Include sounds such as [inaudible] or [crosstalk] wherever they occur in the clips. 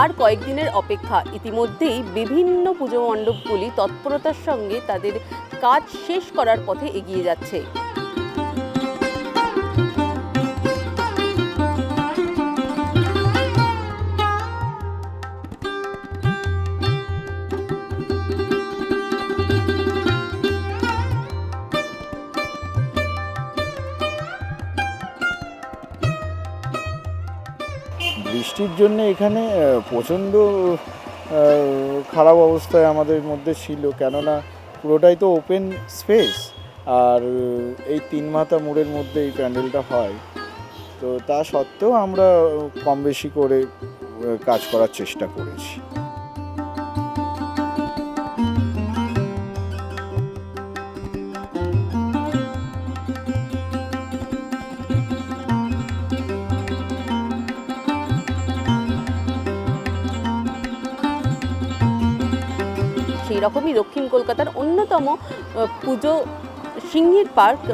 আর কয়েকদিনের অপেক্ষা। ইতিমধ্যেই বিভিন্ন পুজো মণ্ডপগুলি তৎপরতার সঙ্গে তাদের কাজ শেষ করার পথে এগিয়ে যাচ্ছে। বৃষ্টির জন্য এখানে প্রচণ্ড খারাপ অবস্থায় আমাদের মধ্যে ছিল। কেননা পুরোটাই তো ওপেন স্পেস আর এই তিন মাথা মোড়ের মধ্যে এই প্যান্ডেলটা হয়। তো তা সত্ত্বেও আমরা কম বেশি করে কাজ করার চেষ্টা করেছি। সেই রকমই দক্ষিণ কলকাতার অন্যতম পুজো সিংহির পার্ক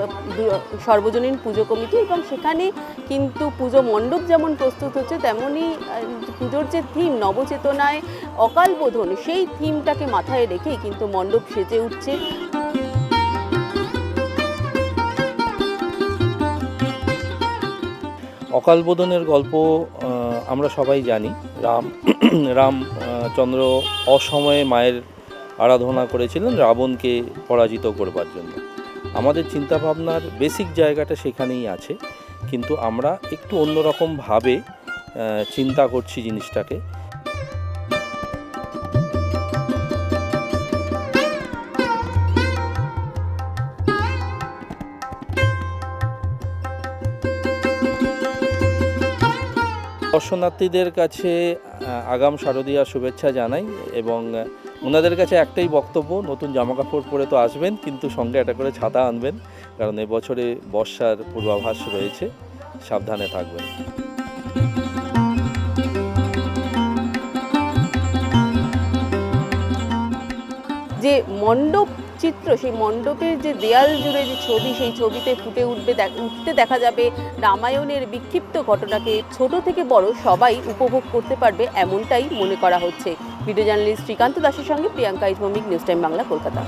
সর্বজনীন পুজো কমিটি এবং সেখানে কিন্তু পুজো মণ্ডপ যেমন প্রস্তুত হচ্ছে তেমনই পুজোর যে থিম নবচেতনায় অকাল বোধন, সেই থিমটাকে মাথায় রেখেই কিন্তু মণ্ডপ সেজে উঠছে। অকালবোধনের গল্প আমরা সবাই জানি। রাম [clears throat] রামচন্দ্র অসময়ে মায়ের আরাধনা করেছিলেন রাবণকে পরাজিত করবার জন্য। আমাদের চিন্তাভাবনার বেসিক জায়গাটা সেখানেই আছে, কিন্তু আমরা একটু অন্যরকমভাবে চিন্তা করছি জিনিসটাকে। দর্শনার্থীদের কাছে আগাম শারদীয়া শুভেচ্ছা জানাই এবং ওনাদের কাছে একটাই বক্তব্য, নতুন জামা কাপড় পরে তো আসবেন, কিন্তু সঙ্গে একটা করে ছাতা আনবেন, কারণ এবছরে বর্ষার পূর্বাভাস রয়েছে, সাবধানে থাকবেন। যে মণ্ডপ চিত্র, সেই মণ্ডপের যে দেয়াল জুড়ে যে ছবি, সেই ছবিতে ফুটে উঠবে উঠতে দেখা যাবে রামায়ণের বিক্ষিপ্ত ঘটনাকে। ছোট থেকে বড় সবাই উপভোগ করতে পারবে এমনটাই মনে করা হচ্ছে। ভিডিও জার্নালিস্ট শ্রীকান্ত দাসের সঙ্গে প্রিয়াঙ্কা ইসমিক নিউজ টাইম বাংলা, কলকাতা।